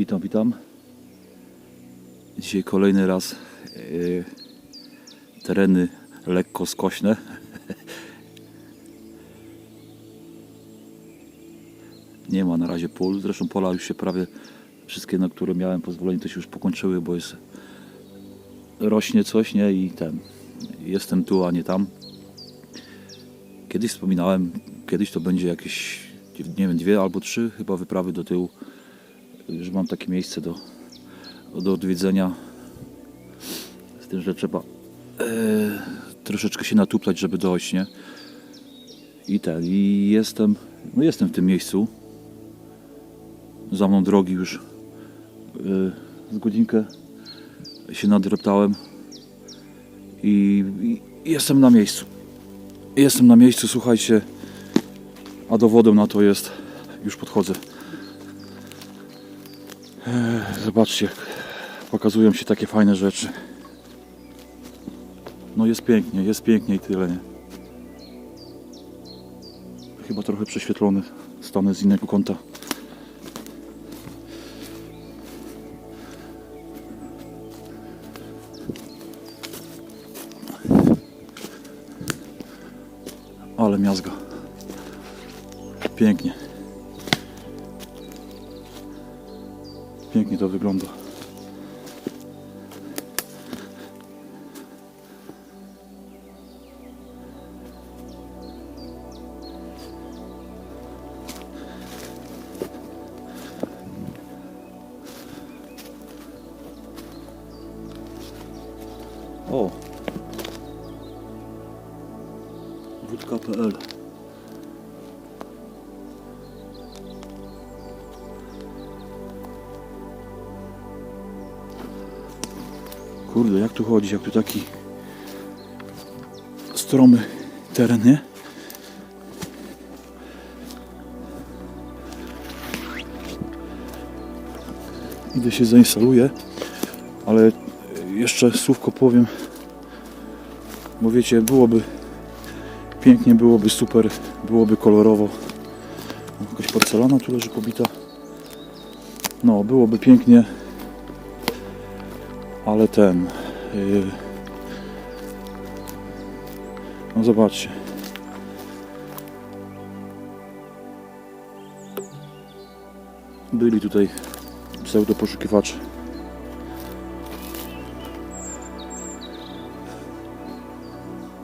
Witam, witam. Dzisiaj kolejny raz yy, tereny lekko skośne. Nie ma na razie pól. Zresztą pola już się prawie wszystkie, na które miałem pozwolenie, to się już pokończyły, bo jest rośnie coś, nie? I ten. Jestem tu, a nie tam. Kiedyś wspominałem, kiedyś to będzie jakieś, nie wiem, dwie albo trzy chyba wyprawy do tyłu, że mam takie miejsce do, do odwiedzenia. Z tym, że trzeba e, troszeczkę się natuplać, żeby dojść, nie? I ten, i jestem, no jestem w tym miejscu. Za mną drogi już e, z godzinkę się nadreptałem i, i jestem na miejscu. Jestem na miejscu, słuchajcie, a dowodem na to jest, już podchodzę. Ech, Zobaczcie, pokazują się takie fajne rzeczy. No jest pięknie, jest pięknie i tyle, nie? Chyba trochę prześwietlony, stanę z innego kąta. Ale miazga. Pięknie. Pięknie to wygląda. O! Wódka.pl Kurde, jak tu chodzi, jak tu taki stromy teren, nie? Idę się zainstaluję, ale jeszcze słówko powiem, bo wiecie, byłoby pięknie, byłoby super, byłoby kolorowo. Jakaś porcelana tu leży pobita. No, byłoby pięknie, ale ten. Yy, no zobaczcie. Byli tutaj pseudo poszukiwacze.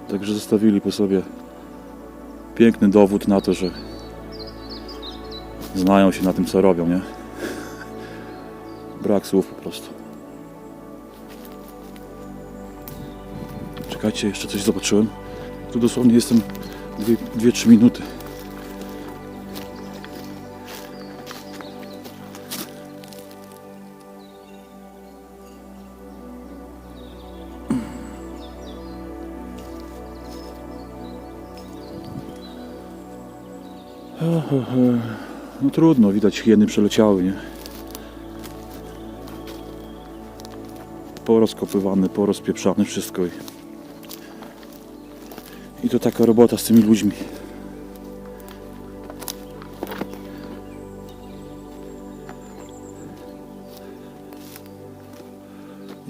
Także zostawili po sobie piękny dowód na to, że znają się na tym co robią, nie? Brak słów po prostu. Czekajcie, jeszcze coś zobaczyłem. Tu dosłownie jestem 2-3 minuty. No trudno, widać hieny przeleciały, nie? Porozkopywane, porozpieprzane wszystko i... To taka robota z tymi ludźmi.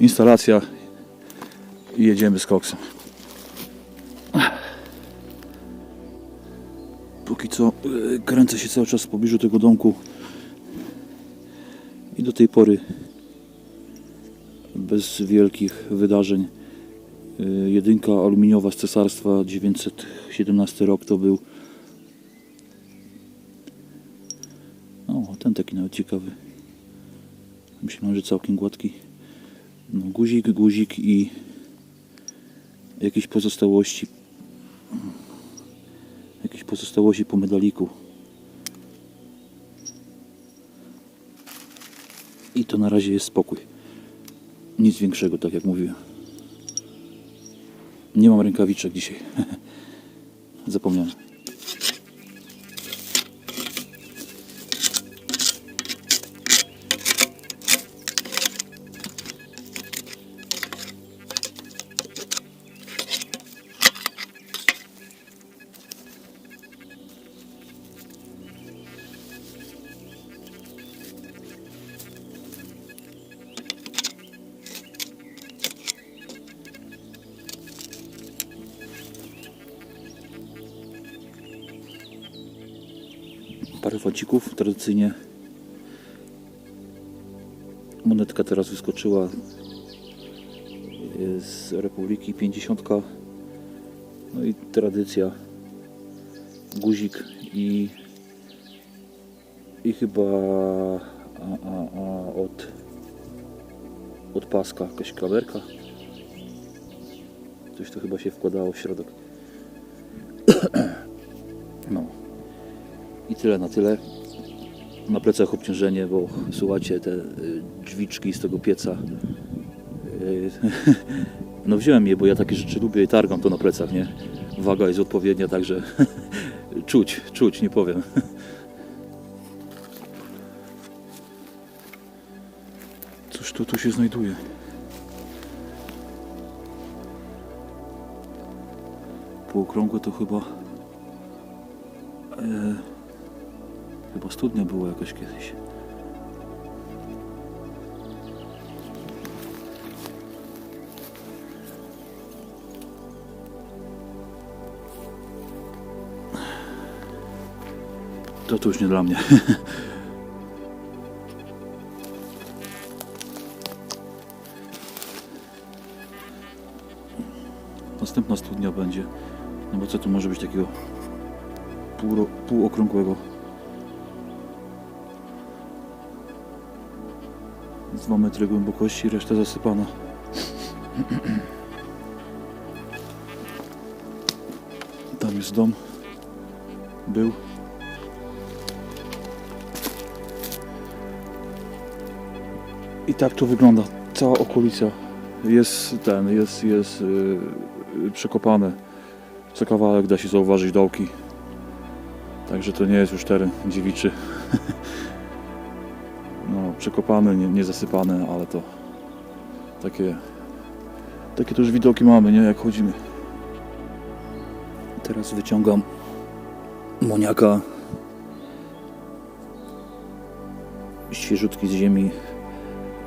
Instalacja i jedziemy z koksem. Póki co e, kręcę się cały czas w pobliżu tego domku i do tej pory bez wielkich wydarzeń. E, Jedynka aluminiowa z cesarstwa 917 rok to był. O, ten taki nawet ciekawy. Myślałem, że całkiem gładki. No, guzik, guzik i jakieś pozostałości jakieś pozostałości po medaliku. I to na razie jest spokój. Nic większego, tak jak mówiłem. Nie mam rękawiczek dzisiaj. Zapomniałem. Parę facików tradycyjnie. Monetka teraz wyskoczyła y, z Republiki 50. No i tradycja. Guzik i i chyba a, a, a od od paska jakaś klawerka. Coś to chyba się wkładało w środek. No. Tyle na tyle. Na plecach obciążenie, bo słuchajcie, te y, drzwiczki z tego pieca. y, No wziąłem je, bo ja takie rzeczy lubię i targam to na plecach, nie? Waga jest odpowiednia, także czuć, czuć, nie powiem. Cóż to tu się znajduje? Półokrągłe to chyba... E, chyba studnia była jakaś kiedyś. To to już nie dla mnie. Następna studnia będzie. No bo co tu może być takiego pół, półokrągłego? Z 2 metry głębokości, reszta zasypana. Tam jest dom. Był. I tak to wygląda. Cała okolica jest ten, jest, jest yy, przekopane. Co kawałek da się zauważyć dołki. Także to nie jest już teren dziewiczy. Przekopane, nie, nie zasypane, ale to takie takie to już widoki mamy, nie? Jak chodzimy. Teraz wyciągam moniaka świeżutki z ziemi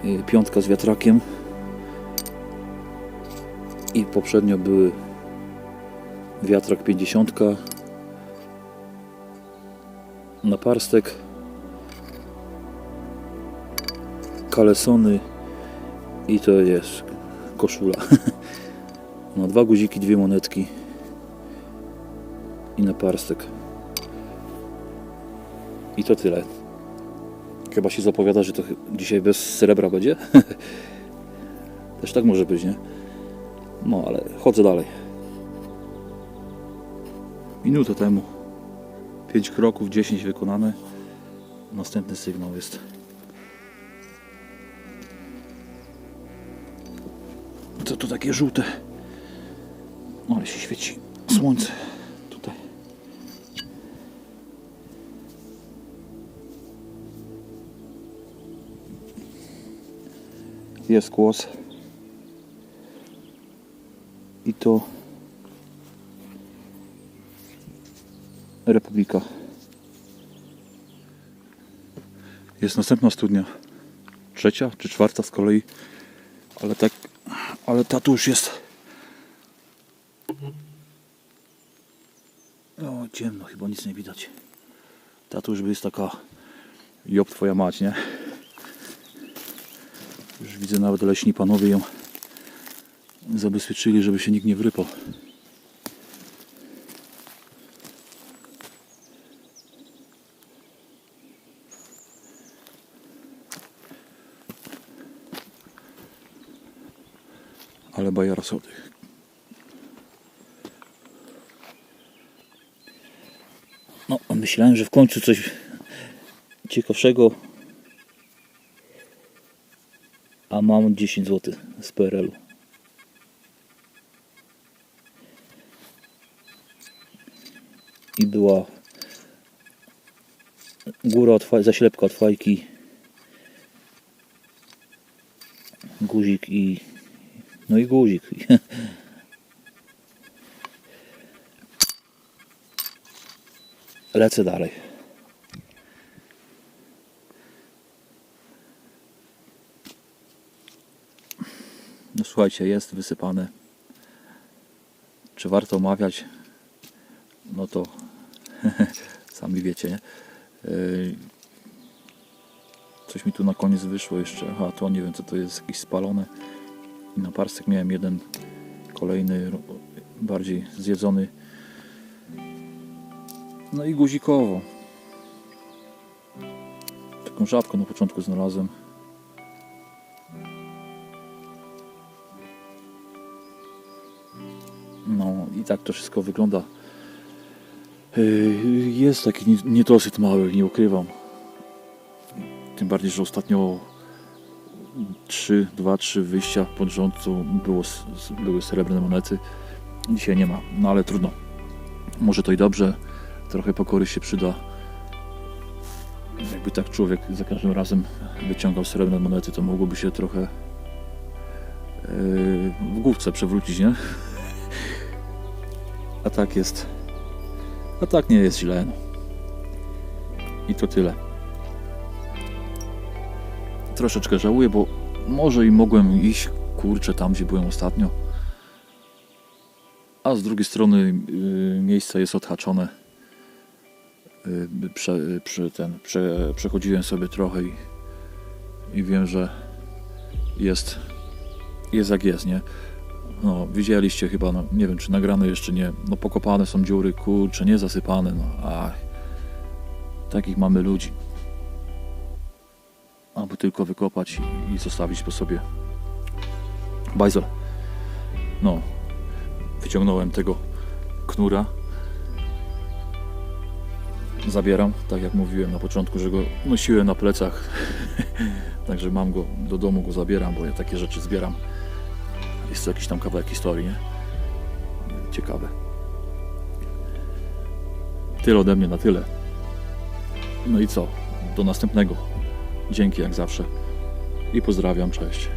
y, piątka z wiatrakiem i poprzednio były wiatrak 50 naparstek kalesony i to jest koszula. No dwa guziki, dwie monetki i naparstek i to tyle. Chyba się zapowiada, że to dzisiaj bez srebra będzie. Też tak może być, nie? no ale chodzę dalej. Minutę temu. 5 kroków, 10 wykonane. Następny sygnał jest co to takie żółte no ale się świeci słońce tutaj jest głos i to Republika. Jest następna studnia. Trzecia czy czwarta z kolei. Ale tak, ale ta tu już jest. O, ciemno, chyba nic nie widać. Ta tu już jest taka job twoja mać, nie? Już widzę nawet leśni panowie ją zabezpieczyli, żeby się nikt nie wrypał. Ale bajara sody. No, myślałem, że w końcu coś ciekawszego. A mam 10 zł z PRL-u. I była góra od faj, zaślepka od fajki, guzik i no i guzik. Lecę dalej. No słuchajcie, jest wysypane. Czy warto omawiać? No to sami wiecie, nie? Yy, Coś mi tu na koniec wyszło jeszcze. Aha, to nie wiem co to jest, jakieś spalone. I na parsek miałem jeden kolejny, bardziej zjedzony. No i guzikowo. Taką żabkę na początku znalazłem. No i tak to wszystko wygląda. Yy, Jest taki nie- niedosyt mały, nie ukrywam. Tym bardziej, że ostatnio 3, 2, 3 wyjścia pod rząd to było, były srebrne monety. Dzisiaj nie ma, no ale trudno. Może to i dobrze, trochę pokory się przyda. Jakby tak człowiek za każdym razem wyciągał srebrne monety, to mogłoby się trochę yy, w główce przewrócić, nie? A tak jest. A tak nie jest źle. No. I to tyle. Troszeczkę żałuję, bo może i mogłem iść, kurczę, tam gdzie byłem ostatnio. A z drugiej strony y, miejsce jest odhaczone. Y, prze, przy ten, prze, przechodziłem sobie trochę i, i wiem, że jest, jest jak jest, nie? No, widzieliście chyba, no, nie wiem czy nagrane jeszcze nie, no pokopane są dziury, kurcze, nie zasypane, no, a takich mamy ludzi. Aby tylko wykopać i zostawić po sobie bajzel. No, wyciągnąłem tego knura. Zabieram, tak jak mówiłem na początku, że go nosiłem na plecach. Także mam go, do domu go zabieram, bo ja takie rzeczy zbieram. Jest to jakiś tam kawałek historii, nie? Ciekawe. Tyle ode mnie na tyle. No i co? Do następnego. Dzięki jak zawsze. I pozdrawiam, cześć.